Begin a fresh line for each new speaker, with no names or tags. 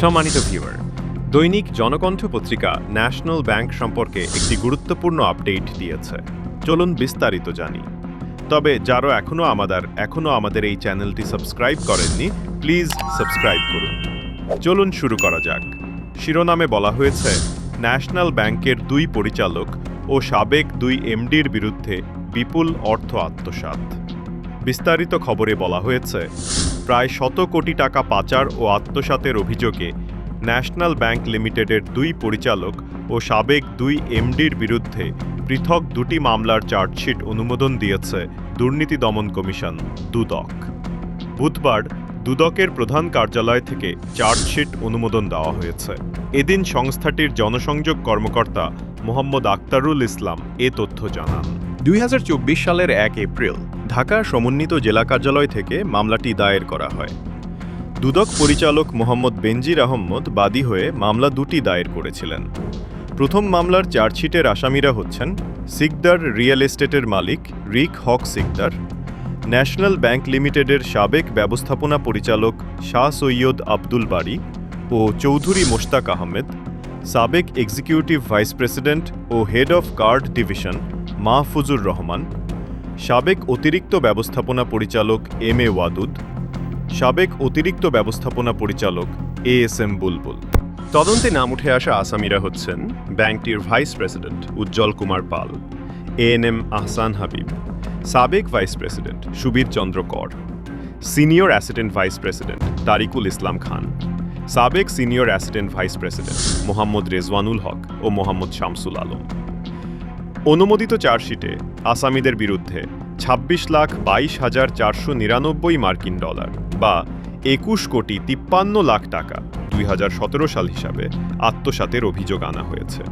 সম্মানিত ভিউয়ার দৈনিক জনকণ্ঠ পত্রিকা ন্যাশনাল ব্যাংক সম্পর্কে একটি গুরুত্বপূর্ণ আপডেট দিয়েছে। চলুন বিস্তারিত জানি। তবে যারা এখনও আমাদের এখনও আমাদের এই চ্যানেলটি সাবস্ক্রাইব করেননি প্লিজ সাবস্ক্রাইব করুন। চলুন শুরু করা যাক। শিরোনামে বলা হয়েছে ন্যাশনাল ব্যাংকের দুই পরিচালক ও সাবেক দুই এমডির বিরুদ্ধে বিপুল অর্থ আত্মসাৎ। বিস্তারিত খবরে বলা হয়েছে, প্রায় শত কোটি টাকা পাচার ও আত্মসাতের অভিযোগে ন্যাশনাল ব্যাংক লিমিটেডের দুই পরিচালক ও সাবেক দুই এমডির বিরুদ্ধে পৃথক দুটি মামলার চার্জশিট অনুমোদন দিয়েছে দুর্নীতি দমন কমিশন, দুদক। বুধবার দুদকের প্রধান কার্যালয় থেকে চার্জশিট অনুমোদন দেওয়া হয়েছে। এদিন সংস্থাটির জনসংযোগ কর্মকর্তা মোহাম্মদ আক্তারুল ইসলাম এ তথ্য জানান। দুই হাজার চব্বিশ সালের এক এপ্রিল ঢাকা সমন্বিত জেলা কার্যালয় থেকে মামলাটি দায়ের করা হয়। দুদক পরিচালক মোহাম্মদ বেনজির আহম্মদ বাদী হয়ে মামলা দুটি দায়ের করেছিলেন। প্রথম মামলার চার্জশিটের আসামিরা হচ্ছেন সিকদার রিয়েল এস্টেটের মালিক রিক হক সিকদার, ন্যাশনাল ব্যাংক লিমিটেডের সাবেক ব্যবস্থাপনা পরিচালক শাহ সৈয়দ আব্দুল বাড়ি ও চৌধুরী মোশতাক আহমেদ, সাবেক executive vice president O head of card division. Mahfuzur Rahman, সাবেক অতিরিক্ত ব্যবস্থাপনা পরিচালক এম এ ওয়াদুদ, সাবেক অতিরিক্ত ব্যবস্থাপনা পরিচালক এ এস এম বুলবুল। তদন্তে নাম উঠে আসা আসামিরা হচ্ছেন ব্যাংকটির vice president Ujjwal Kumar Pal, A N M Ahsan Habib, সাবেক vice president Subir Chandra Kar, senior assistant vice president Tariqul Islam Khan, সাবেক senior assistant vice president Mohammad Rezwanul Haque ও মোহাম্মদ শামসুল আলম। অনুমোদিত চার্জশিটে আসামিদের বিরুদ্ধে ছাব্বিশ লাখ বাইশ হাজার চারশো নিরানব্বই মার্কিন ডলার বা একুশ কোটি তিপ্পান্ন লাখ টাকা দুই হাজার সতেরো সাল হিসাবে আত্মসাতের অভিযোগ আনা হয়েছে।